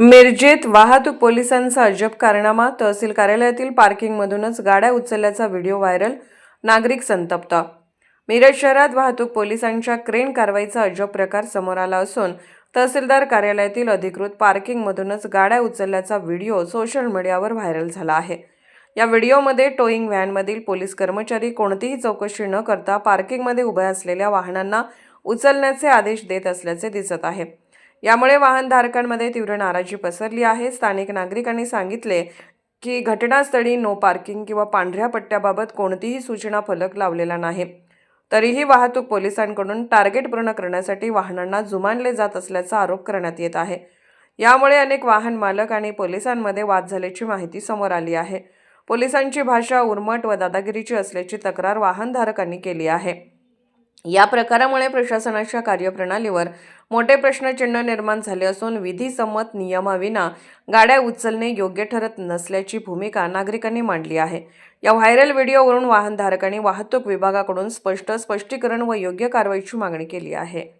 मिरजेत वाहतूक पोलिसांचा अजब कारनामा तहसील कार्यालयातील पार्किंगमधूनच गाड्या उचलल्याचा व्हिडिओ व्हायरल नागरिक संतप्त. मिरज शहरात वाहतूक पोलिसांच्या क्रेन कारवाईचा अजब प्रकार समोर आला असून तहसीलदार कार्यालयातील अधिकृत पार्किंगमधूनच गाड्या उचलल्याचा व्हिडिओ सोशल मीडियावर व्हायरल झाला आहे. या व्हिडिओमध्ये टोईंग व्हॅनमधील पोलीस कर्मचारी कोणतीही चौकशी न करता पार्किंगमध्ये उभ्या असलेल्या वाहनांना उचलण्याचे आदेश देत असल्याचे दिसत आहे. यामुळे वाहनधारकांमध्ये तीव्र नाराजी पसरली आहे. स्थानिक नागरिकांनी सांगितले की घटनास्थळी नो पार्किंग किंवा पांढऱ्या पट्ट्याबाबत कोणतीही सूचना फलक लावलेला नाही. तरीही वाहतूक पोलिसांकडून टार्गेट पूर्ण करण्यासाठी वाहनांना जुमानले जात असल्याचा आरोप करण्यात येत आहे. यामुळे अनेक वाहन मालक आणि पोलिसांमध्ये वाद झाल्याची माहिती समोर आली आहे. पोलिसांची भाषा उर्मट व दादागिरीची असल्याची तक्रार वाहनधारकांनी केली आहे. या प्रकारामुळे प्रशासनाच्या कार्यप्रणालीवर मोठे प्रश्नचिन्ह निर्माण झाले असून विधिसंमत नियमाविना गाड्या उचलणे योग्य ठरत नसल्याची भूमिका नागरिकांनी मांडली आहे. या व्हायरल व्हिडिओवरून वाहनधारकांनी वाहतूक विभागाकडून स्पष्ट स्पष्टीकरण व योग्य कारवाईची मागणी केली आहे.